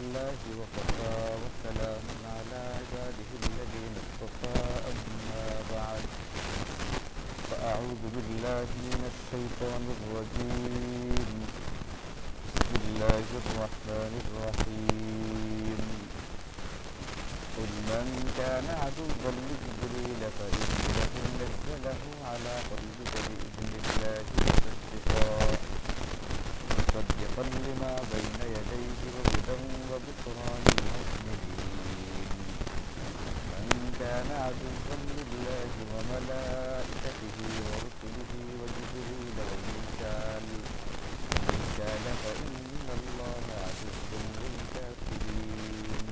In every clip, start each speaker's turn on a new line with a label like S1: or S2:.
S1: لله وكفى وسلام على عباده الذين اصطفى أما بعد. فأعوذ بالله من الشيطان الرجيم. بسم الله الرحمن الرحيم. قل من كان عدوا لجبريل فإنه نزله على قلبك بإذن الله. مصدقا مصدقا لما بين يديه وهدى وبشرى للمؤمنين من كان عدوا لله وملائكته ورسله وجبريل وميكال وميكال فإن الله عدو للكافرين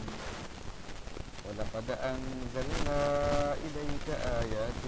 S1: ولقد أنزلنا إليك آيات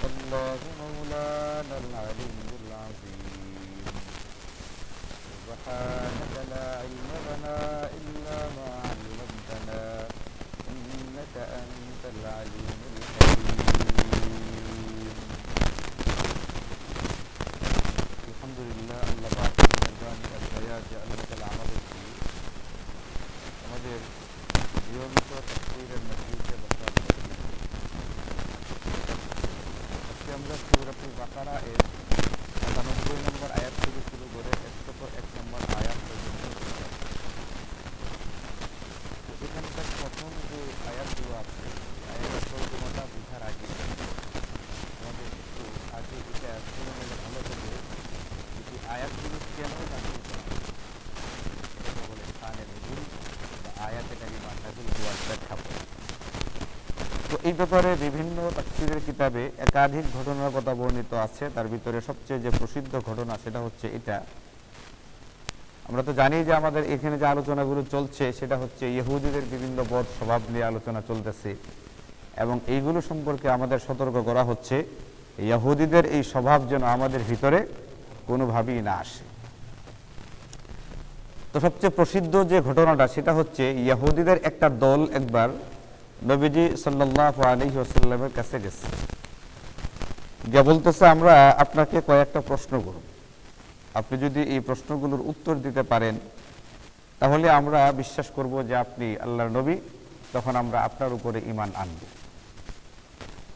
S1: الله مولانا العلي العظيم سبحانك لا علم لنا إلا ما علمتنا إنك أنت العليم الحكيم الحمد لله আল্লাহ পাক মেহরবানি আর দয়াতে আল্লাহ তাআলা আমাদেরকে আমাদের নিয়মিত সূরাতুল বাকারা এর সাতানব্বই আয়াত থেকে শুরু করে একশত এক নম্বর আয়াত পর্যন্ত তো এখানকার প্রথম যে আয়াতগুলো আছে আয়াতের তর্জমাটা বোঝার আগে আমাদের একটু আগে এটা শুনে নিলে ভালো হবে যে আয়াতগুলো কেন নাজিল করা হয়েছে? এটাকে বলে খানে নজুল বা আয়াতে কারিমা নাজিল হওয়ার প্রেক্ষাপট তো এই ব্যাপারে বিভিন্ন তাফসীরের কিতাবে একাধিক ঘটনার কথা বর্ণিত আছে। তার ভিতরে সবচেয়ে যে প্রসিদ্ধ ঘটনা সেটা হচ্ছে এটা। আমরা তো জানি যে আমাদের এখানে যে আলোচনাগুলো চলছে, সেটা হচ্ছে ইহুদিদের বিভিন্ন বদ স্বভাব নিয়ে আলোচনা চলতেছে এবং এইগুলো সম্পর্কে আমাদের সতর্ক করা হচ্ছে। ইহুদিদের এই স্বভাব যেন আমাদের ভিতরে কোনোভাবেই না আসে। তো সবচেয়ে প্রসিদ্ধ যে ঘটনাটা, সেটা হচ্ছে ইহুদিদের একটা দল একবার নবীজি সাল্লাহ আলহি আসাল্লামের কাছে গেছে। যা বলতেছে, আমরা আপনাকে কয়েকটা প্রশ্ন করব। আপনি যদি এই প্রশ্নগুলোর উত্তর দিতে পারেন, তাহলে আমরা বিশ্বাস করব যে আপনি আল্লাহর নবী, তখন আমরা আপনার উপরে ইমান আনব।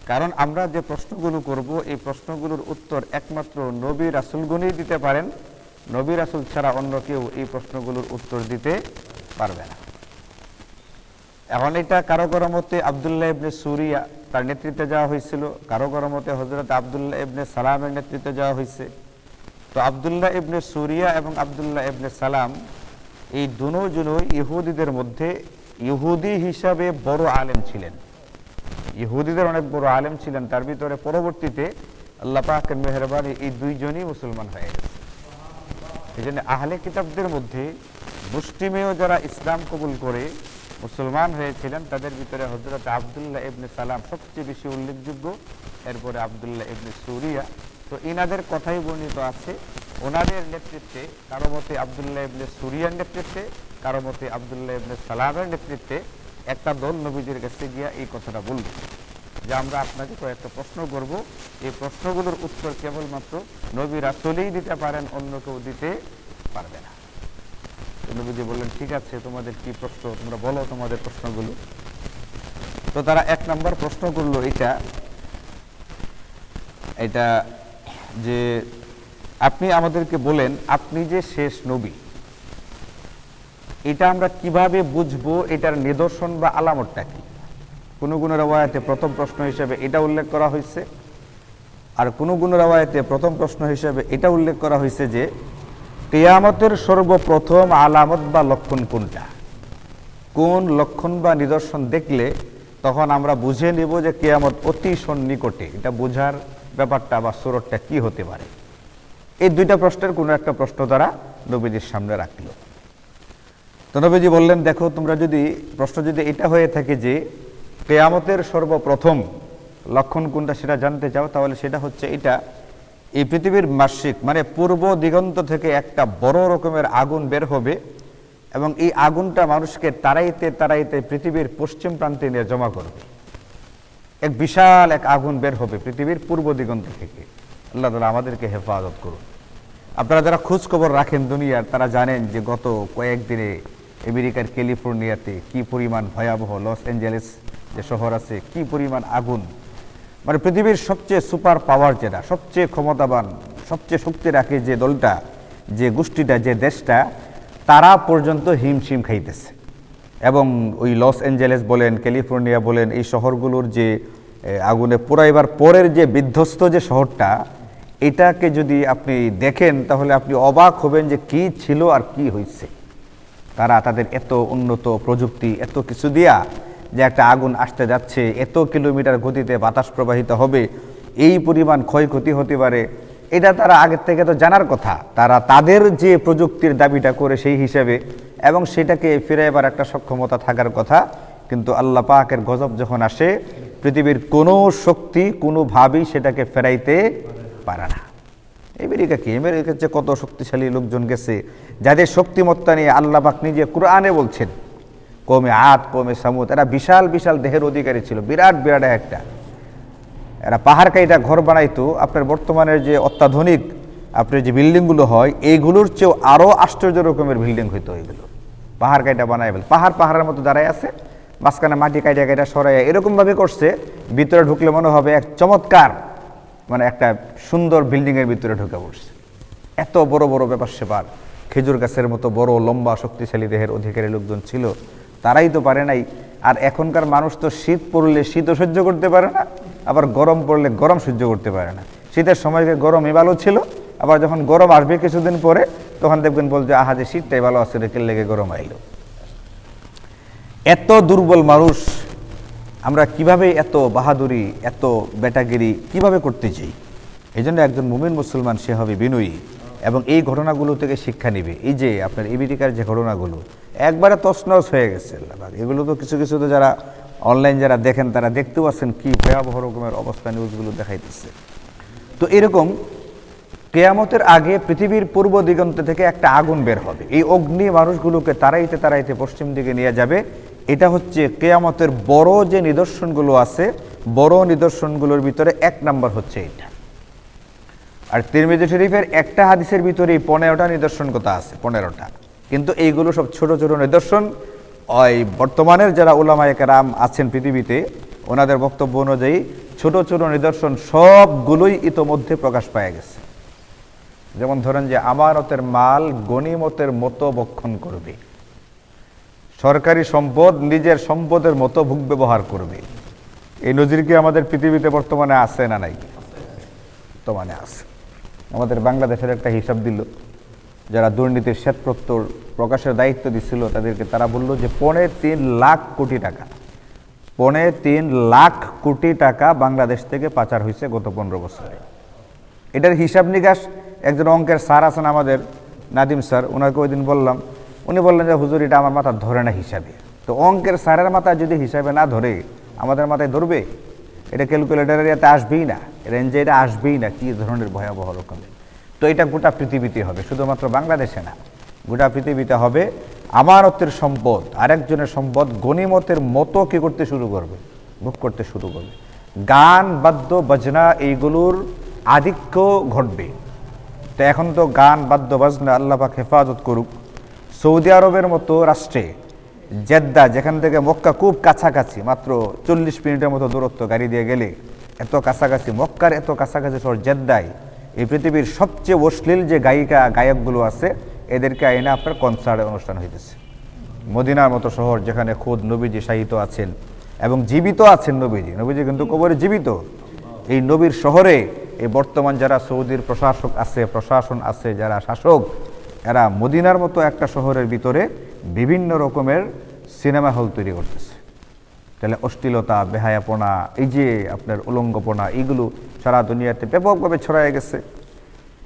S1: কারণ আমরা যে প্রশ্নগুলো করব, এই প্রশ্নগুলোর উত্তর একমাত্র নবী রাসুলগুনই দিতে পারেন। নবী রাসুল ছাড়া অন্য কেউ এই প্রশ্নগুলোর উত্তর দিতে পারবে না। এখন এটা কারও কারও মতে আবদুল্লাহ ইবনে সুরিয়া তার নেতৃত্বে যাওয়া হয়েছিল কারও কারও মতে হজরত আবদুল্লাহ ইবনে সালামের নেতৃত্বে যাওয়া হয়েছে। তো আবদুল্লাহ ইবনে সুরিয়া এবং আবদুল্লাহ ইবনে সালাম এই দুজনই ইহুদিদের মধ্যে ইহুদি হিসাবে বড় আলেম ছিলেন। ইহুদিদের অনেক বড় আলেম ছিলেন, তার ভিতরে পরবর্তীতে আল্লাহ পাকের মেহরবানি এই দুইজনই মুসলমান হয়ে গেছে। এই জন্য আহলে কিতাবদের মধ্যে মুসলিমেও যারা ইসলাম কবুল করে মুসলমান হয়েছিলেন, তাদের ভিতরে হজরত আবদুল্লাহ ইবনে সালাম সবচেয়ে বেশি উল্লেখযোগ্য। এরপরে আবদুল্লাহ ইবনে সুরিয়া। তো ইনাদের কথাই বর্ণিত আছে, ওনাদের নেতৃত্বে, কারও মতে আবদুল্লাহ ইবনে সুরিয়ার নেতৃত্বে, কারও মতে আবদুল্লাহ ইবনে সালামের নেতৃত্বে। একটা দল নবীদের কাছে গিয়া এই কথাটা বলবে যে, আমরা আপনাকে কয়েকটা প্রশ্ন করব। এই প্রশ্নগুলোর উত্তর কেবলমাত্র নবী রাসুলেই দিতে পারেন, অন্য কেউ দিতে পারবে না। নবীজি বললেন, ঠিক আছে, তোমাদের কি প্রশ্ন? তোমরা বলো তোমাদের প্রশ্নগুলো। তো তারা এক নম্বর প্রশ্ন করল এটা এটা যে আপনি আমাদেরকে বলেন, আপনি যে শেষ নবী, এটা আমরা কীভাবে বুঝব? এটার নিদর্শন বা আলামতটা কি? কোন কোন রবায়াতে প্রথম প্রশ্ন হিসেবে এটা উল্লেখ করা হয়েছে আর কোন কোন রবায়াতে প্রথম প্রশ্ন হিসেবে এটা উল্লেখ করা হয়েছে যে কেয়ামতের সর্বপ্রথম আলামত বা লক্ষণ কোনটা? কোন লক্ষণ বা নিদর্শন দেখলে তখন আমরা বুঝে নিব যে কেয়ামত অতি সন্নিকটে। এটা বোঝার ব্যাপারটা বা সুরটটা কি হতে পারে? এই দুইটা প্রশ্নের কোনো একটা প্রশ্ন তারা নবীজির সামনে রাখল। তো নবীজি বললেন, দেখো, তোমরা যদি, প্রশ্ন যদি এটা হয়ে থাকে যে কেয়ামতের সর্বপ্রথম লক্ষণ কোনটা সেটা জানতে চাও, তাহলে সেটা হচ্ছে এটা এই পৃথিবীর মাসিক মানে পূর্ব দিগন্ত থেকে একটা বড় রকমের আগুন বের হবে এবং এই আগুনটা মানুষকে তারাইতে তারাইতে পৃথিবীর পশ্চিম প্রান্তে নিয়ে জমা করবে। এক বিশাল এক আগুন বের হবে পৃথিবীর পূর্ব দিগন্ত থেকে। আল্লাহ তালা আমাদেরকে হেফাজত করুন। আপনারা যারা খোঁজ খবর রাখেন দুনিয়ার, তারা জানেন যে গত কয়েকদিনে আমেরিকার ক্যালিফোর্নিয়াতে কি পরিমাণ ভয়াবহ লস অ্যাঞ্জেলেস যে শহর আছে, কি পরিমাণ আগুন মানে পৃথিবীর সবচেয়ে সুপার পাওয়ার যেটা, সবচেয়ে ক্ষমতাবান, সবচেয়ে শক্তি রাখে যে দলটা, যে গোষ্ঠীটা, যে দেশটা, তারা পর্যন্ত হিমশিম খাইতেছে। এবং ওই লস অ্যাঞ্জেলেস বলেন, ক্যালিফোর্নিয়া বলেন, এই শহরগুলোর যে আগুনে পোড়াইবার পরের যে বিধ্বস্ত যে শহরটা, এটাকে যদি আপনি দেখেন, তাহলে আপনি অবাক হবেন যে কি ছিল আর কি হয়েছে তারা তাদের এত উন্নত প্রযুক্তি, এত কিছু দিয়া যে একটা আগুন আসতে যাচ্ছে, এত কিলোমিটার গতিতে বাতাস প্রবাহিত হবে, এই পরিমাণ ক্ষয়ক্ষতি হতে পারে, এটা তারা আগের থেকে তো জানার কথা। তারা তাদের যে প্রযুক্তির দাবিটা করে সেই হিসাবে, এবং সেটাকে ফিরে একটা সক্ষমতা থাকার কথা। কিন্তু আল্লাহ পাকের গজব যখন আসে, পৃথিবীর কোনো শক্তি কোনোভাবেই সেটাকে ফেরাইতে পারে না। আমেরিকা কি? আমেরিকার যে কত শক্তিশালী লোকজন গেছে, যাদের শক্তিমত্তা নিয়ে আল্লাহ পাক নিজে কোরআনে বলছেন। কমে আত কমে সামুদ, এরা বিশাল বিশাল দেহের অধিকারী ছিল, বিরাট বিরাট একটা। এরা পাহাড় কাইটা ঘর বানাইতো, আপনার বর্তমানের যে অত্যাধুনিক, আপনার যে বিল্ডিংগুলো হয় এইগুলোর চেয়েও আরও আশ্চর্য রকমের বিল্ডিং হইতো এগুলো। পাহাড় কাইটা বানাই ফেল। পাহাড় পাহাড়ের মতো দাঁড়ায় আছে, মাঝখানে মাটি কাইটা কাইটা সরাই এরকমভাবে করছে, ভিতরে ঢুকলে মনে হবে এক চমৎকার মানে একটা সুন্দর বিল্ডিংয়ের ভিতরে ঢুকে পড়ছে। এত বড় বড় ব্যাপার সেপার। খেজুর গাছের মতো বড়, লম্বা, শক্তিশালী দেহের অধিকারী লোকজন ছিল। তারাই তো পারে নাই। আর এখনকার মানুষ তো শীত পড়লে শীতও সহ্য করতে পারে না, আবার গরম পড়লে গরম সহ্য করতে পারে না। শীতের সময়কে গরমই ভালো ছিল, আবার যখন গরম আসবে কিছুদিন পরে, তখন দেখবেন বলছে, আহা, যে শীতটাই ভালো আছে রেখে লেগে গরম আইলো? এত দুর্বল মানুষ, আমরা কীভাবে এত বাহাদুরি, এত বেটাগিরি কীভাবে করতে চাই? এই জন্য একজন মুমিন মুসলমান সে হবে বিনয়ী। এবং এই ঘটনাগুলো থেকে শিক্ষা নিবে। এই যে আপনার আমেরিকার যে ঘটনাগুলো, একবারে তছনছ হয়ে গেছে এগুলো তো কিছু কিছু তো যারা অনলাইন যারা দেখেন, তারা দেখতে পাচ্ছেন কি ভয়াবহ রকমের অবস্থা নিউজগুলো দেখাইতেছে। তো এরকম কেয়ামতের আগে পৃথিবীর পূর্ব দিগন্ত থেকে একটা আগুন বের হবে। এই অগ্নি মানুষগুলোকে তাড়াইতে তাড়াইতে পশ্চিম দিকে নিয়ে যাবে। এটা হচ্ছে কেয়ামতের বড় যে নিদর্শনগুলো আছে, বড় নিদর্শনগুলোর ভিতরে এক নাম্বার হচ্ছে এটা। আর তিরমিজি শরীফের একটা হাদিসের ভিতরেই পনেরোটা নিদর্শন কথা আছে, পনেরোটা। কিন্তু এইগুলো সব ছোট ছোট নিদর্শন। ওই বর্তমানের যারা ওলামায়ক রাম আছেন পৃথিবীতে, ওনাদের বক্তব্য অনুযায়ী ছোট ছোট নিদর্শন সবগুলোই ইতোমধ্যে প্রকাশ পায় গেছে। যেমন ধরেন যে, আমানতের মাল গনিমতের মতো বক্ষণ করবে। সরকারি সম্পদ নিজের সম্পদের মতো ভোগ ব্যবহার করবে। এই নজির কি আমাদের পৃথিবীতে বর্তমানে আছে না নাই? বর্তমানে আছে। আমাদের বাংলাদেশের একটা হিসাব দিল। যারা দুর্নীতির শ্বেতপত্তর প্রকাশের দায়িত্ব দিছিল, তাদেরকে তারা বলল যে, পৌনে তিন লাখ কোটি টাকা। পৌনে তিন লাখ কোটি টাকা বাংলাদেশ থেকে পাচার হয়েছে গত পনেরো বছরে। এটার হিসাব নিকাশ একজন অঙ্কের স্যার আছেন আমাদের, নাদিম স্যার ওনাকে ওই দিন বললাম, উনি বললেন যে, হুজুর, এটা আমার মাথা ধরে না হিসাবে। তো অঙ্কের স্যারের মাথায় যদি হিসাবে না ধরে, আমাদের মাথায় ধরবে? এটা ক্যালকুলেটারের এতে আসবেই না রেঞ্জে এটা আসবেই না, কী ধরনের ভয়াবহ রকমের তো এটা গোটা পৃথিবীতে হবে, শুধুমাত্র বাংলাদেশে না, গোটা পৃথিবীতে হবে আমানতের সম্পদ, আরেকজনের সম্পদ গণিমতের মতো কী করতে শুরু করবে ভোগ করতে শুরু করবে। গান, বাদ্য, বাজনা এইগুলোর আধিক্য ঘটবে। তো এখন তো গান, বাদ্য, বাজনা আল্লাপাক হেফাজত করুক। সৌদি আরবের মতো রাষ্ট্রে জেদ্দা, যেখান থেকে মক্কা খুব কাছাকাছি, মাত্র চল্লিশ মিনিটের মতো দূরত্ব গাড়ি দিয়ে গেলে, এত কাছাকাছি, মক্কার এত কাছাকাছি শহর জেদ্দায়, এই পৃথিবীর সবচেয়ে অশ্লীল যে গায়িকা, গায়কগুলো আছে, এদেরকে আইনে আপনার কনসার্টের অনুষ্ঠান হইতেছে। মদিনার মতো শহর যেখানে খোদ নবীজি শাহিত আছেন এবং জীবিত আছেন নবীজি। নবীজি কিন্তু কবরে জীবিত। এই নবীর শহরে এই বর্তমান যারা সৌদির প্রশাসক আছে, প্রশাসন আছে, যারা শাসক, এরা মদিনার মতো একটা শহরের ভিতরে বিভিন্ন রকমের সিনেমা হল তৈরি করতেছে। তাহলে অশ্লীলতা, বেহায়াপনা, এই যে আপনার উলঙ্গপনা, এইগুলো সারা দুনিয়াতে ব্যাপকভাবে ছড়ায় গেছে।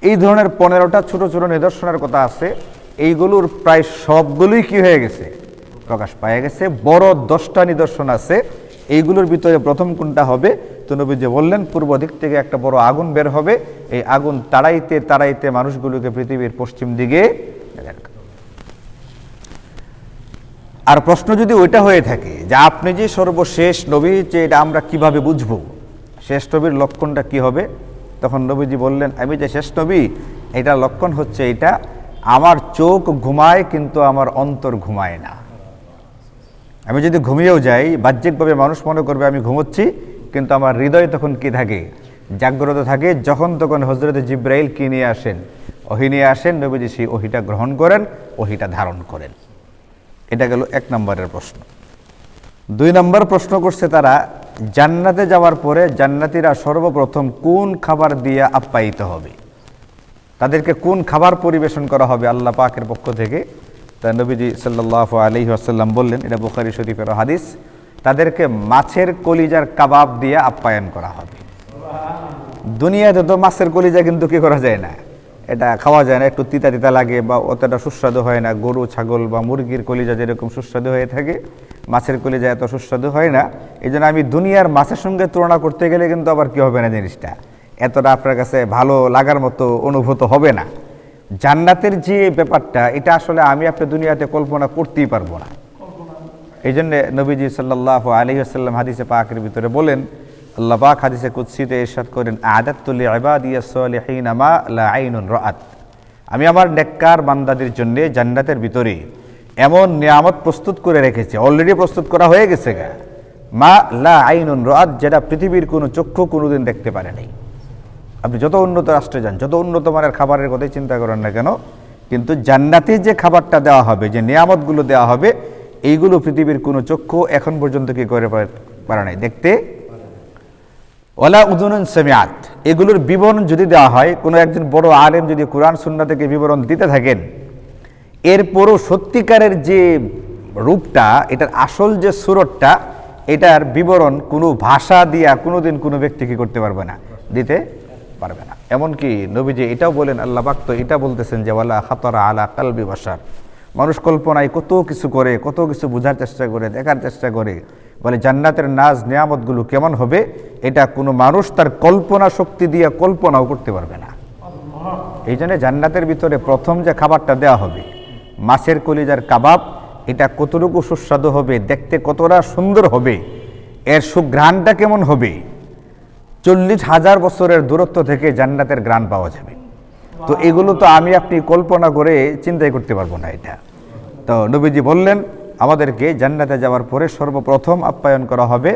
S1: এই ধরনের পনেরোটা ছোট ছোট নিদর্শনের কথা আছে। এইগুলোর প্রায় সবগুলোই কি হয়ে গেছে? প্রকাশ পাওয়া গেছে। বড় দশটা নিদর্শন আছে। এইগুলোর ভিতরে প্রথম কোনটা হবে? তো নবী যে বললেন, পূর্ব দিক থেকে একটা বড় আগুন বের হবে। এই আগুন তাড়াইতে তাড়াইতে মানুষগুলোকে পৃথিবীর পশ্চিম দিকে নেবে। আর প্রশ্ন যদি ওইটা হয়ে থাকে যে আপনি যে সর্বশেষ নবী, যে এটা আমরা কীভাবে বুঝব? শেষ নবীর লক্ষণটা কি হবে? তখন নবীজি বললেন, আমি যে শেষ নবী, এটা লক্ষণ হচ্ছে এটা, আমার চোখ ঘুমায় কিন্তু আমার অন্তর ঘুমায় না। আমি যদি ঘুমিয়েও যাই, বাহ্যিকভাবে মানুষ মনে করবে আমি ঘুমোচ্ছি, কিন্তু আমার হৃদয় তখন কি থাকে? জাগ্রত থাকে। যখন তখন হজরত জিব্রাইল কি নিয়ে আসেন? ওহি নিয়ে আসেন, নবীজি সেই ওহিটা গ্রহণ করেন, ওহিটা ধারণ করেন। এটা গেল এক নম্বরের প্রশ্ন। দুই নম্বর প্রশ্ন করছে তারা, জান্নাতে যাওয়ার পরে জান্নাতিরা সর্বপ্রথম কোন খাবার দিয়ে আপ্যায়িত হবে? তাদেরকে কোন খাবার পরিবেশন করা হবে আল্লাহ পাকের পক্ষ থেকে? তা নবীজি সাল্লাহ আলি আসাল্লাম বললেন, এটা বুখারি শরীফের হাদিস, তাদেরকে মাছের কলিজার কাবাব দিয়ে আপ্যায়ন করা হবে। দুনিয়াতে তো মাছের কলিজা কিন্তু কি করা যায় না। এটা খাওয়া যায় না, একটু তিতা তিতা লাগে বা অতটা সুস্বাদু হয় না। গরু, ছাগল বা মুরগির কলিজা যেরকম সুস্বাদু হয়ে থাকে, মাছের কলিজা এত সুস্বাদু হয় না। এই আমি দুনিয়ার মাছের সঙ্গে তুলনা করতে গেলে কিন্তু আবার কি হবে না জিনিসটা? এতটা আপনার কাছে ভালো লাগার মতো অনুভূত হবে না। জান্নাতের যে ব্যাপারটা, এটা আসলে আমি আপনি দুনিয়াতে কল্পনা করতেই পারব না। এই জন্যে নবীজি সাল্লাহ আলী আসাল্লাম হাদিসে পাকের ভিতরে বলেন আল্লাহ পাক হাদিসে কুৎসিতে ইরশাদ করেন আদাতুল ইবাদিয়াস সালিহিন মা লা আইনুন রাআত। আমি আমার নেককার বান্দাদের জন্য জান্নাতের ভিতরে এমন নিয়ামত প্রস্তুত করে রেখেছি অলরেডি প্রস্তুত করা হয়ে গেছে গা, মা লা আইনুন রাআত, যেটা পৃথিবীর কোনো চক্ষু কোনোদিন দেখতে পারে নাই। আপনি যত উন্নত রাষ্ট্রে যান, যত উন্নত মানের খাবারের কথাই চিন্তা করেন না কেন, কিন্তু জান্নাতে যে খাবারটা দেওয়া হবে, যে নিয়ামতগুলো দেওয়া হবে, এইগুলো পৃথিবীর কোনো চক্ষু এখন পর্যন্ত কি করে পারে নাই। দেখতে ওলা উদুনুন সেমিয়াত এগুলোর বিবরণ যদি দেওয়া হয়, কোনো একজন বড় আলেম যদি কোরআন সুন্না থেকে বিবরণ দিতে থাকেন, এরপরও সত্যিকারের যে রূপটা, এটার আসল যে সুরতটা, এটার বিবরণ কোনো ভাষা দিয়া কোনো ব্যক্তি কি করতে পারবে না, দিতে পারবে না। এমনকি নবীজি এটাও বলেন, আল্লাহ পাক তো এটা বলতেছেন যে, ওয়ালা খাতরা আলা কালবি বাসার মানুষ কল্পনায় কত কিছু করে, কত কিছু বোঝার চেষ্টা করে, দেখার চেষ্টা করে। বলে, জান্নাতের নাজ, নিয়ামতগুলো কেমন হবে? এটা কোনো মানুষ তার কল্পনা শক্তি দিয়ে কল্পনাও করতে পারবে না। এই জন্য জান্নাতের ভিতরে প্রথম যে খাবারটা দেওয়া হবে, মাছের কলিজার কাবাব, এটা কতটুকু সুস্বাদু হবে, দেখতে কতটা সুন্দর হবে, এর সুঘ্রাণটা কেমন হবে, চল্লিশ হাজার বছরের দূরত্ব থেকে জান্নাতের গ্রাণ পাওয়া যাবে। তো এগুলো তো আমি আপনি কল্পনা করে চিন্তাই করতে পারব না এটা। তো নবীজি বললেন আমাদেরকে জান্নাতে যাওয়ার পরে সর্বপ্রথম আপ্যায়ন করা হবে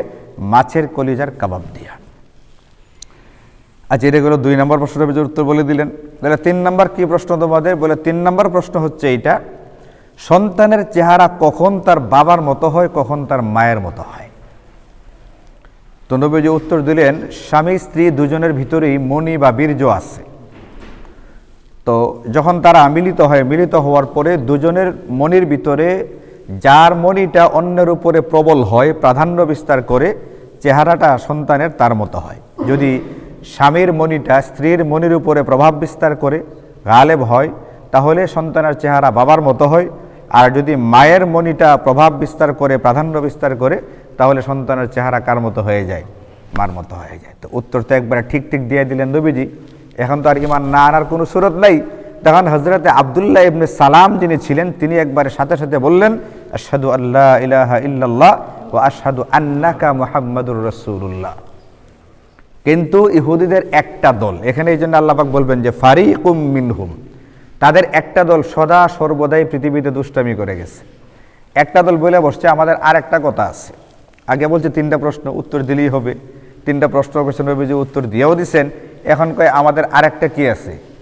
S1: মাছের কলিজার কাবাব দিয়া। আচ্ছা এটা গেলো দুই নম্বর প্রশ্নের ভিতরে উত্তর বলে দিলেন। তাহলে তিন নম্বর কি প্রশ্ন তোমাদের? বলে তিন নম্বর প্রশ্ন হচ্ছে এইটা, সন্তানের চেহারা কখন তার বাবার মতো হয়, কখন তার মায়ের মতো হয়? তো নবীজি উত্তর দিলেন, স্বামী, স্ত্রী দুজনের ভিতরেই মণি বা বীর্য আছে। তো যখন তারা মিলিত হয়, মিলিত হওয়ার পরে দুজনের মনির ভিতরে যার মনিটা অন্যের উপরে প্রবল হয়, প্রাধান্য বিস্তার করে চেহারাটা সন্তানের তার মতো হয়। যদি স্বামীর মনিটা স্ত্রীর মনির উপরে প্রভাব বিস্তার করে, গালেব হয়, তাহলে সন্তানের চেহারা বাবার মতো হয়। আর যদি মায়ের মনিটা প্রভাব বিস্তার করে, প্রাধান্য বিস্তার করে, তাহলে সন্তানের চেহারা কার মতো হয়ে যায়? মার মতো হয়ে যায়। তো উত্তর তো একবারে ঠিক ঠিক দিয়ে দিলেন নবীজি। এখন তো আর ইমান না আনার কোনো সুরত নাই। তখন হজরতে আবদুল্লাহ ইবনে সালাম যিনি ছিলেন, তিনি একবারে সাথে সাথে বললেন, আশহাদু আল্লাহ ইলাহা ইল্লাল্লাহ ও আশহাদু আন্নাকা মুহাম্মাদুর রাসূলুল্লাহ। কিন্তু ইহুদিদের একটা দল, এখানে এই জন্য আল্লাপাক বলবেন যে, ফারিকুম মিনহুম। তাদের একটা দল সদা সর্বদাই পৃথিবীতে দুষ্টামি করে গেছে। একটা দল বলে বসছে, আমাদের আর একটা কথা আছে। আগে বলছে, তিনটা প্রশ্ন উত্তর দিলেই হবে। তিনটা প্রশ্ন করছেন যে উত্তর দিয়েও দিছেন। এখন কয়, আমাদের আরেকটা কি আছে?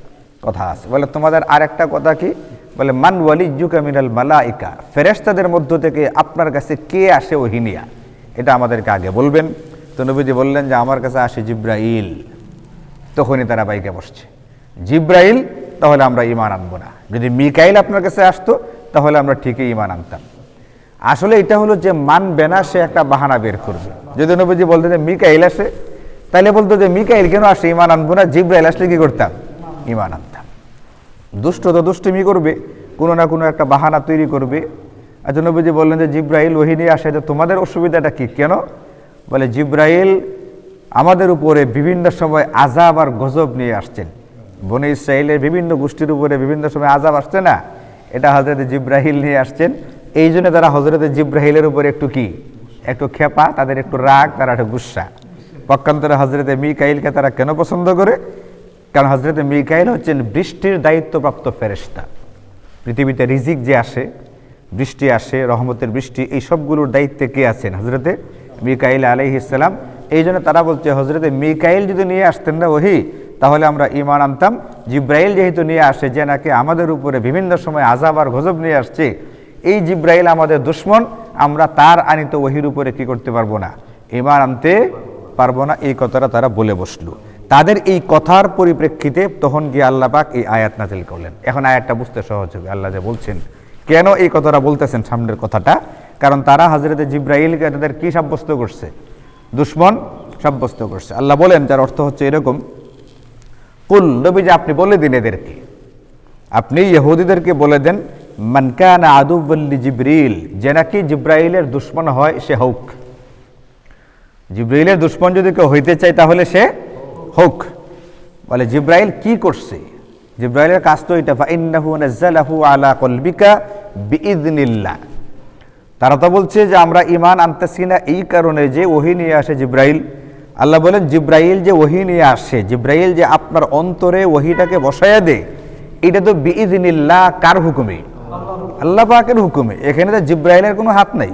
S1: কথা আছে। বলে, তোমাদের আর একটা কথা কি? বলে, মান ওয়ালি জুকা মিনাল মালাইকা ফেরেস্তাদের মধ্য থেকে আপনার কাছে কে আসে ওহিনিয়া এটা আমাদেরকে আগে বলবেন। তো নবীজি বললেন যে, আমার কাছে আসে জিব্রাইল তখনই তারা বাইকে বসছে। জিব্রাইল, তাহলে আমরা ইমান আনব না। যদি মিকাইল আপনার কাছে আসতো, তাহলে আমরা ঠিকই ইমান আনতাম।
S2: আসলে এটা হলো যে, মানবে না, সে একটা বাহানা বের করবে। যদি নবীজি বলতো যে, মিকাইল আসে তাহলে বলতো যে, মিকাইল কেন আসে? ইমান আনব না। জিব্রাইল আসলে কি করতাম? ইমান আনতাম। দুষ্ট তো দুষ্টুমি করবে, কোনো না কোনো একটা বাহানা তৈরি করবে। আচ্ছা নবীজি বললেন যে, জিব্রাইল, ওহি নিয়ে আসে যে তোমাদের অসুবিধাটা কি? কেন? বলে, জিব্রাইল আমাদের উপরে বিভিন্ন সময় আজাব আর গজব নিয়ে আসছেন। বনে ইসরায়েলের বিভিন্ন গোষ্ঠীর উপরে বিভিন্ন সময় আজাব আসছে না? এটা হজরত জিব্রাহিল নিয়ে আসছেন। এই জন্য তারা হজরত জিব্রাহিলের উপরে একটু কি? একটু খেপা, তাদের একটু রাগ, তারা একটু গুসা। পক্ষান্তরে হজরতে মিকাইলকে তারা কেন পছন্দ করে? কারণ হজরতে মিকাইল হচ্ছেন বৃষ্টির দায়িত্বপ্রাপ্ত ফেরেস্তা পৃথিবীতে রিজিক যে আসে, বৃষ্টি আসে, রহমতের বৃষ্টি, এই সবগুলোর দায়িত্বে কে আছেন হজরতে মিকাইল আলাইহি ইসলাম এই জন্য তারা বলছে হজরতে মিকাইল যদি নিয়ে আসতেন না ওহি, তাহলে আমরা ইমান আনতাম। জিব্রাইল যেহেতু নিয়ে আসে, যে নাকি আমাদের উপরে বিভিন্ন সময় আজাব আর গজব নিয়ে আসছে, এই জিব্রাইল আমাদের দুশ্মন, আমরা তার আনিত ওহির উপরে কি করতে পারব না? ইমান আনতে পারব না। এই কথাটা তারা বলে বসল। তাদের এই কথার পরিপ্রেক্ষিতে তখন গিয়ে আল্লাহ পাক এই আয়াত নাজিল করলেন। এখন আয়াতটা বুঝতে সহজ হবে। আল্লাহ যে বলছেন, কেন এই কথাটা বলতেছেন সামনের কথাটা? কারণ তারা হাজরতে জিব্রাইলকে তাদের কি সাব্যস্ত করছে? দুশ্মন সাব্যস্ত করছে। আল্লাহ বলেন, যার অর্থ হচ্ছে এরকম, কুল নবী যে আপনি বলে দিন এদেরকে। আপনি ইহুদিদেরকে বলে দেন মানকানা আদুবল্লি জিব্রিল যে নাকি জিব্রাইলের দুশ্মন হয়, সে হোক জিব্রাইলের দুশ্মন যদি কেউ হইতে চায়, তাহলে সে হোক। বলে জিব্রাইল কি করছে? জিব্রাইলের কাজ তো এটা আলা তারা তো বলছে যে আমরা ইমান আনতেছি না এই কারণে যে ওহি নিয়ে আসে জিব্রাইল। আল্লাহ বলেন, জিব্রাইল যে ওহি নিয়ে আসে, জিব্রাইল যে আপনার অন্তরে ওহিটাকে বসাইয়া দে, এটা তো বিইذনিল্লাহ কার হুকুমে? আল্লাহ পাকের হুকুমে। এখানে তো জিব্রাইলের কোনো হাত নাই।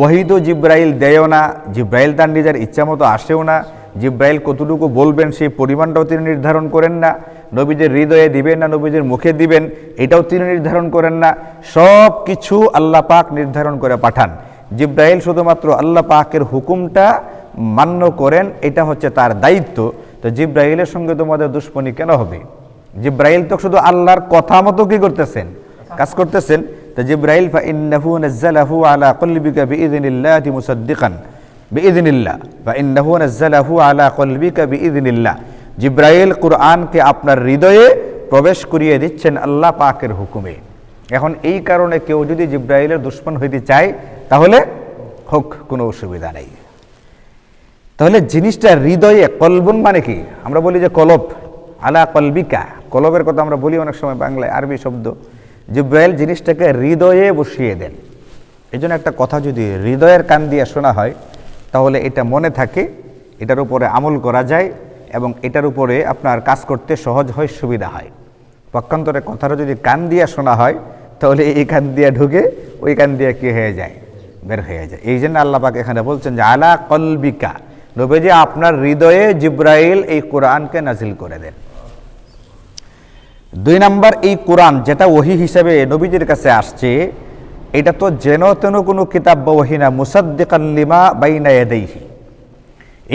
S2: ওহি তো জিব্রাইল দেয়ও না, জিব্রাইল তার নিজের ইচ্ছা মতো আসেও না। জিব্রাইল কতটুকু বলবেন, সেই পরিমাণটাও তিনি নির্ধারণ করেন না। নবীদের হৃদয়ে দিবেন না নবীদের মুখে দিবেন, এটাও তিনি নির্ধারণ করেন না। সব কিছু আল্লাহ পাক নির্ধারণ করে পাঠান। জিব্রাইল শুধুমাত্র আল্লাহ পাকের হুকুমটা মান্য করেন, এটা হচ্ছে তার দায়িত্ব। তো জিব্রাইলের সঙ্গে তোমাদের দুশ্মনী কেন হবে? জিব্রাইল তো শুধু আল্লাহর কথা মতো কি করতেছেন? কাজ করতেছেন। তো জিব্রাইল, ফা ইন্নাহু নাজ্জালাহু আলা কলবিকা বিইذনিল্লাহি মুসাদ্দিকান। বিইذনিল্লাহ ফা ইন্নাহু নাজ্জালাহু আলা কলবিকা বিইذনিল্লাহ জিব্রাইল কুরআনকে আপনার হৃদয়ে প্রবেশ করিয়ে দিচ্ছেন আল্লাহ পাকের হুকুমে। এখন এই কারণে কেউ যদি জিব্রাইলের দুশ্মন হইতে চায়, তাহলে হোক, কোনো অসুবিধা নেই। তাহলে জিনিসটা হৃদয়ে কলবন মানে কি? আমরা বলি যে কলব। আলা কলবিকা। কলবের কথা আমরা বলি অনেক সময় বাংলায়, আরবি শব্দ। জিব্রাইল জিনিসটাকে হৃদয়ে বসিয়ে দেন। এই একটা কথা যদি হৃদয়ের কান দিয়ে শোনা হয় তাহলে এটা মনে থাকে, এটার উপরে আমল করা যায় এবং এটার উপরে আপনার কাজ করতে সহজ হয়, সুবিধা হয়। পক্ষান্তরে কথাটা যদি কান দিয়ে শোনা হয়, তাহলে এই কান দিয়ে ঢুকে ওই কান দিয়ে কি হয়ে যায়? বের হয়ে যায়। এই জন্য আল্লাহ পাক এখানে বলছেন যে, আলা কলবিকা। নবীজি আপনার হৃদয়ে জিব্রাইল এই কোরআনকে নাজিল করে দেন। দুই নাম্বার, এই কোরআন যেটা ওহি হিসাবে নবীজির কাছে আসছে এটা তো যেন তেন কোনো কিতাব বহিনা মুসাদ্দিকাল্লিমা বাইনা ইয়াদাইহি।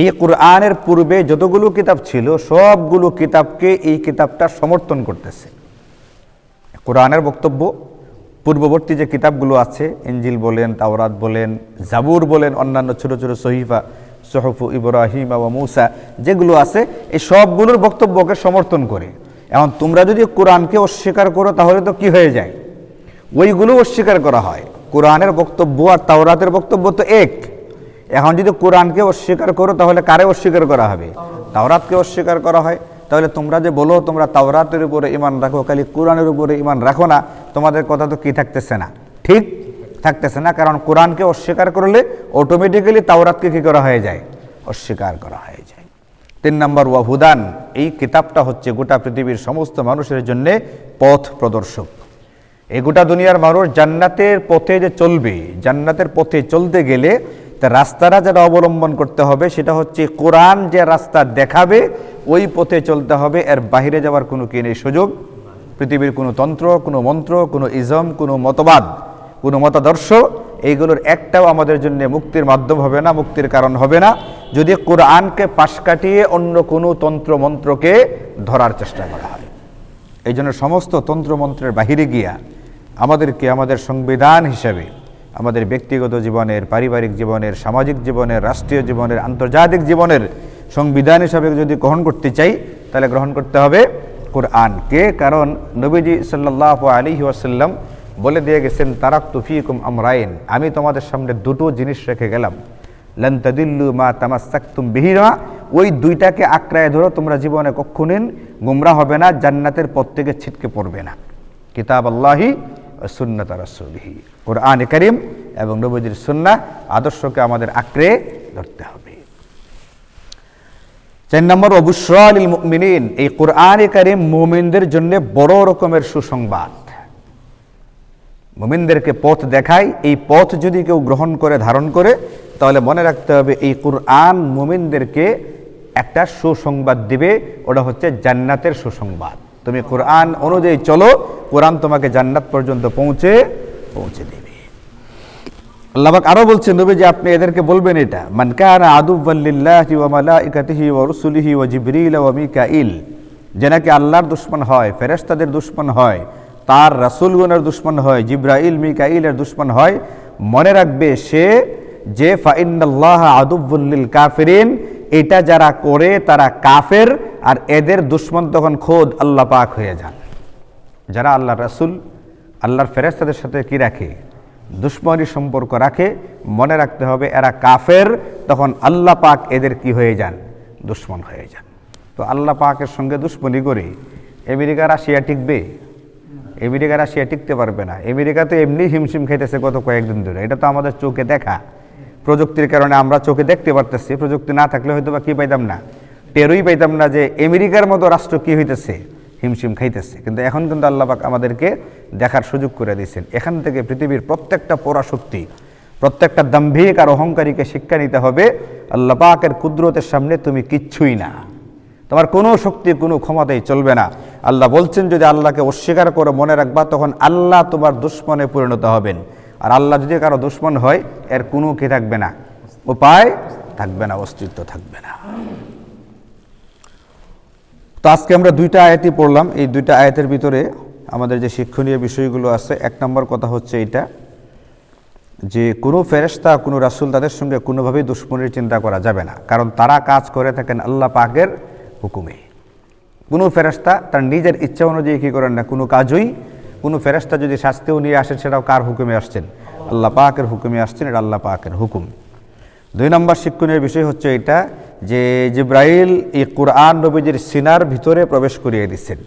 S2: এই কোরআনের পূর্বে যতগুলো কিতাব ছিল, সবগুলো কিতাবকে এই কিতাবটা সমর্থন করতেছে। কোরআনের বক্তব্য, পূর্ববর্তী যে কিতাবগুলো আছে এঞ্জিল বলেন, তাওরাত বলেন, জাবুর বলেন, অন্যান্য ছোট ছোট সহিফা, সহফু ইব্রাহিম ও মৌসা, যেগুলো আছে, এই সবগুলোর বক্তব্যকে সমর্থন করে। এখন তোমরা যদি কোরআনকে অস্বীকার করো, তাহলে তো কি হয়ে যায়? ওইগুলো অস্বীকার করা হয়। কোরআনের বক্তব্য আর তাওরাতের বক্তব্য তো এক। এখন যদি কোরআনকে অস্বীকার করো, তাহলে কারে অস্বীকার করা হবে? তাওরাতকে অস্বীকার করা হয়। তাহলে তোমরা যে বলো, তোমরা তাওরাতের উপরে ইমান রাখো, খালি কোরআনের উপরে ইমান রাখো না, তোমাদের কথা তো কি থাকতেছে না? ঠিক থাকতেছে না, কারণ কোরআনকে অস্বীকার করলে অটোমেটিক্যালি তাওরাতকে কি করা হয়ে যায়? অস্বীকার করা হয়ে যায়। তিন নম্বর ওয়াহুদান এই কিতাবটা হচ্ছে গোটা পৃথিবীর সমস্ত মানুষের জন্য পথ প্রদর্শক। এই গোটা দুনিয়ার মানুষ জান্নাতের পথে যে চলবে, জান্নাতের পথে চলতে গেলে তা রাস্তাটা যেটা অবলম্বন করতে হবে সেটা হচ্ছে কোরআন যে রাস্তা দেখাবে, ওই পথে চলতে হবে, এর বাহিরে যাওয়ার কোনো কি নেই সুযোগ। পৃথিবীর কোনো তন্ত্র, কোনো মন্ত্র, কোনো ইজম, কোনো মতবাদ, কোনো মতাদর্শ, এইগুলোর একটাও আমাদের জন্য মুক্তির মাধ্যম হবে না, মুক্তির কারণ হবে না। যদি কোরআনকে পাশ কাটিয়ে অন্য কোনো তন্ত্র, মন্ত্রকে ধরার চেষ্টা করা হয়। এই জন্য সমস্ত তন্ত্রমন্ত্রের বাহিরে গিয়া আমাদেরকে আমাদের সংবিধান হিসেবে, আমাদের ব্যক্তিগত জীবনের, পারিবারিক জীবনের, সামাজিক জীবনের, রাষ্ট্রীয় জীবনের, আন্তর্জাতিক জীবনের সংবিধান হিসাবে যদি গ্রহণ করতে চাই, তাহলে গ্রহণ করতে হবে কোরআনকে। কারণ নবীজি সাল্লাহ আলী ওয়াসাল্লাম বলে দিয়ে গেছেন তারাক তুফিকুম আমরাইন। আমি তোমাদের সামনে দুটো জিনিস রেখে গেলাম। লান তাদিল্লু মা তামাসাক্তুম বিহিরা ওই দুইটাকে আঁকড়ায় ধরো, তোমরা জীবনে কক্ষণিন গুমরা হবে না, জান্নাতের পথ থেকে ছিটকে পড়বে না। কিতাব আল্লাহি সুন্নত রাসূলিহি। কোরআন করিম এবং নবীজির সুন্নাহ আদর্শকে আমাদের আঁকড়ে ধরতে হবে। চার নম্বর অবুসরালিল মুমিনিন। এই কোরআন কারিম মুমিনদের জন্য বড় রকমের সুসংবাদ। মুমিনদেরকে পথ দেখায়, এই পথ যদি কেউ গ্রহণ করে, ধারণ করে, তাহলে মনে রাখতে হবে এই কোরআন মুমিনদেরকে একটা সুসংবাদ দিবে। ওটা হচ্ছে জান্নাতের সুসংবাদ। তুমি কোরআন অনুযায়ী চলো, কোরআন তোমাকে জান্নাত পর্যন্ত পৌঁছে পৌঁছে দেবে। আল্লাহবাক আরও বলছেন নবী যে আপনি এদেরকে বলবেন এটা, মান কানা আদুব্বাল্লিল্লাহি ওয়া মালাইকাতিহি ওয়া রুসুলিহি ওয়া জিবরিল ওয়া মিকাইল। যে নাকি আল্লাহর দুশ্মন হয়, ফেরেশতাদের দুশ্মন হয়, তার রাসূলগণের দুশ্মন হয়, জিব্রাইল, মিকাইলের দুশ্মন হয়। মনে রাখবে সে যে, ফাইন্নাল্লাহ আদুব্বুল্লিল কাফিরিন। এটা যারা করে তারা কাফের আর এদের দুশ্মন তখন খোদ আল্লাহ পাক হয়ে যান। যারা আল্লাহ রাসূল, আল্লাহর ফেরেশতাদের সাথে কি রাখে? দুশ্মনী সম্পর্ক রাখে। মনে রাখতে হবে এরা কাফের, তখন আল্লাহ পাক এদের কি হয়ে যান? দুশ্মন হয়ে যান। তো আল্লাহ পাকের সঙ্গে দুশ্মনী করে আমেরিকা রাশিয়া টিকবে। আমেরিকা রাশিয়া টিকতে পারবে না। আমেরিকা তো এমনি হিমশিম খাইতেছে গত কয়েকদিন ধরে। এটা তো আমাদের চোখে দেখা। প্রযুক্তির কারণে আমরা চোখে দেখতে পারতেছি, প্রযুক্তি না থাকলে হয়তো বা কী পাইতাম না। টেরই পাইতাম না যে আমেরিকার মতো রাষ্ট্র কী হইতেছে, হিমশিম খাইতেছে। কিন্তু এখন কিন্তু আল্লাপাক আমাদেরকে দেখার সুযোগ করে দিয়েছেন। এখান থেকে পৃথিবীর প্রত্যেকটা পরাশক্তি, প্রত্যেকটা দাম্ভিক আর অহংকারীকে শিক্ষা নিতে হবে, আল্লাহ পাকের কুদরতের সামনে তুমি কিচ্ছুই না। তোমার কোনো শক্তি, কোনো ক্ষমতাই চলবে না। আল্লাহ বলছেন, যদি আল্লাহকে অস্বীকার করে, মনে রাখবা, তখন আল্লাহ তোমার দুশ্মনে পরিণত হবেন। আর আল্লাহ যদি কারও দুশ্মন হয়, এর কোনো কি থাকবে না? উপায় থাকবে না, অস্তিত্ব থাকবে না। তো আজকে আমরা দুইটা আয়াতই পড়লাম। এই দুইটা আয়াতের ভিতরে আমাদের যে শিক্ষণীয় বিষয়গুলো আছে, এক নম্বর কথা হচ্ছে এটা যে কোনো ফেরেশতা, কোনো রাসুল তাদের সঙ্গে কোনোভাবেই দুশ্মনের চিন্তা করা যাবে না। কারণ তারা কাজ করে থাকেন আল্লাহ পাকের হুকুমে। কোনো ফেরেশতা তার নিজের ইচ্ছা অনুযায়ী কী করেন না, কোনো কাজই কোনো ফেরেশতা যদি শাস্তিও নিয়ে আসেন, সেটাও কার হুকুমে আসছেন? আল্লাহ পাকের হুকুমে আসছেন, এটা আল্লাহ পাকের হুকুম। দুই নম্বর শিক্ষণীয় বিষয় হচ্ছে এটা যে জিব্রাইল এই কোরআন নবীজির সিনার ভিতরে প্রবেশ করিয়ে দিচ্ছেন।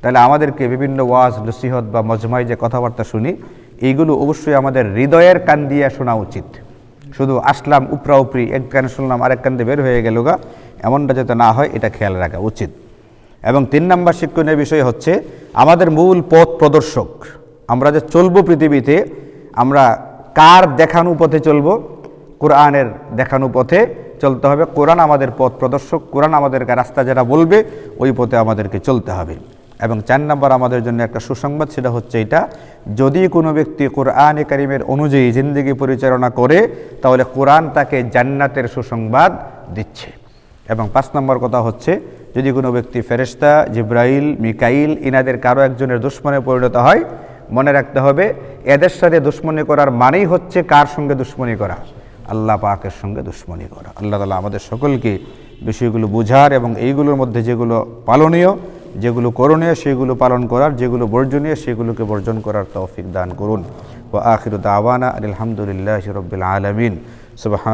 S2: তাহলে আমাদেরকে বিভিন্ন ওয়াজ, নসিহত বা মজমায় যে কথাবার্তা শুনি, এইগুলো অবশ্যই আমাদের হৃদয়ের কান দিয়ে শোনা উচিত। শুধু আসলাম, উপরা উপরি, এক কানে শুনলাম, আরেক কান্দে বের হয়ে গেল গা, এমনটা যাতে না হয়, এটা খেয়াল রাখা উচিত। এবং তিন নম্বর শিক্ষণীয় বিষয় হচ্ছে, আমাদের মূল পথ প্রদর্শক। আমরা যে চলব পৃথিবীতে, আমরা কার দেখানো পথে চলব, কোরআনের দেখানো পথে চলতে হবে। কোরআন আমাদের পথ প্রদর্শক, কোরআন আমাদেরকে রাস্তা যেটা বলবে, ওই পথে আমাদেরকে চলতে হবে। এবং চার নম্বর আমাদের জন্য একটা সুসংবাদ, সেটা হচ্ছে এটা, যদি কোনো ব্যক্তি কোরআন কারিমের অনুযায়ী জিন্দগি পরিচালনা করে, তাহলে কোরআন তাকে জান্নাতের সুসংবাদ দিচ্ছে। এবং পাঁচ নম্বর কথা হচ্ছে, যদি কোনো ব্যক্তি ফেরেশতা, জিব্রাইল, মিকাইল, ইনাদের কারও একজনের দুশ্মনে পরিণত হয়, মনে রাখতে হবে, এদের সাথে দুশ্মনী করার মানেই হচ্ছে কার সঙ্গে দুশ্মনী করা? আল্লাহ পাকের সঙ্গে দুশ্মনী করা। আল্লাহ তালা আমাদের সকলকে বিষয়গুলো বোঝার এবং এইগুলোর মধ্যে যেগুলো পালনীয়, যেগুলো করণীয়, সেগুলো পালন করার, যেগুলো বর্জনীয়, সেগুলোকে বর্জন করার তৌফিক দান করুন। ও আখির দাওয়ানা আলহামদুলিল্লাহ রবিল আলমিন। সুবাহ